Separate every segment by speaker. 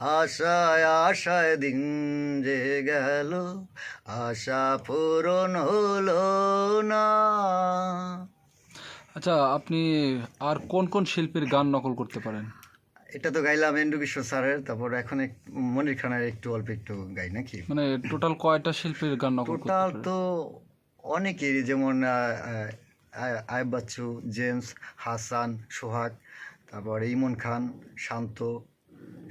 Speaker 1: আশায় আশায় দিন যে গেল আশা পূরণ হলো না।
Speaker 2: আচ্ছা আপনি আর কোন কোন শিল্পীর গান নকল করতে পারেন?
Speaker 1: এটা তো গাইলাম এন্ডু কিশোর স্যারের তারপর এখন মনির খানের একটু অল্প একটু গাই নাকি?
Speaker 2: মানে টোটাল কয়টা শিল্পীর গান নকল
Speaker 1: টোটাল তো অনেকেরই যেমন আয়ব বাচ্চু জেমস হাসান সোহাগ তারপর ইমন খান শান্ত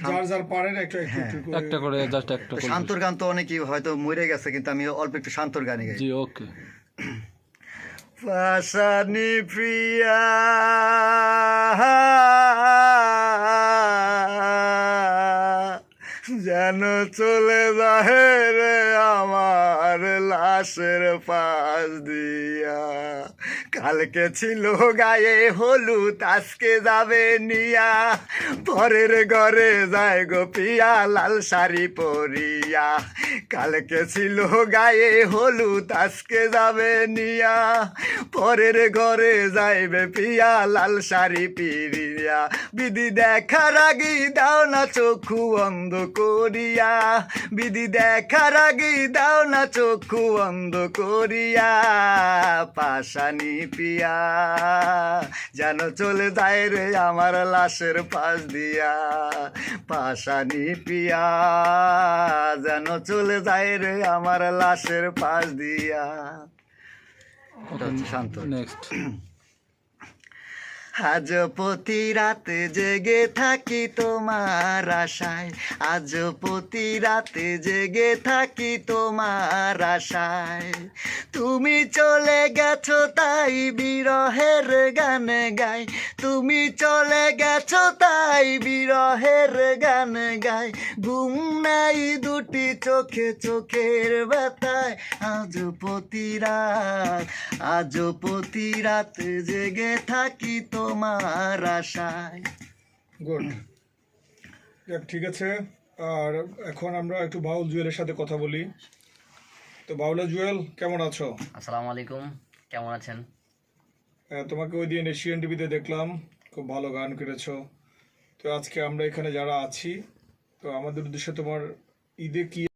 Speaker 3: যার যার পারেন একটা একটু
Speaker 1: হ্যাঁ।
Speaker 3: একটু করে
Speaker 2: একটা করে জাস্ট একটা
Speaker 1: শান্তর গান তো অনেকেই হয়তো মরে গেছে কিন্তু আমি অল্প একটু শান্তর গানে গাই।
Speaker 2: জি ওকে।
Speaker 1: পাশানি প্রিয়া যেন চলে যাহে রে আমার লাশের পাশ দিয়া। কালকে ছিল গায়ে হলুদ, আজকে যাবে নিয়া। পরের ঘরে যায় গো পিয়া, লাল শাড়ি পরিয়া। কালকে ছিল গায়ে হলুদ, আজকে যাবে নিয়া। পরের ঘরে যাইবে পিয়া, লাল শাড়ি পিরিয়া। বিধি দেখার আগে দাও না চক্ষু অন্ধ করিয়া। বিধি দেখার আগে দাও না চক্ষু অন্ধ করিয়া। পাশানি পিয়া, যেন চলে যায় রে আমার লাশের পাশ দিয়া। পাশানি পিয়া, যেন চলে যায় রে আমার লাশের পাশ দিয়া। শান্ত।
Speaker 2: নেক্সট
Speaker 1: আজ প্রতি রাতে জেগে থাকি তোমার আশায়। আজ প্রতি রাতে জেগে থাকি তোমার আশায়। তুমি চলে গেছো তাই বিরহের গান গাই। তুমি চলে গেছো তাই বিরহের গান গাই। ঘুম নাই দুটি চোখে চোখের ব্যথায়। আজ প্রতি রাত আজ প্রতি রাত জেগে থাকি তোমার আশায়।
Speaker 3: গুড। ঠিক আছে। আর এখন আমরা একটু বাউল জুয়েলের সাথে কথা বলি। তো বাউলা জুয়েল কেমন আছো?
Speaker 4: আসসালামু আলাইকুম। কেমন আছেন?
Speaker 3: তোমাকে ওই দিন এশিয়ান টিভিতে দেখলাম। খুব ভালো গান করেছ তো আজকে আমরা এখানে যারা আছি, তো আমাদের উদ্দেশ্যে তোমার ঈদে কি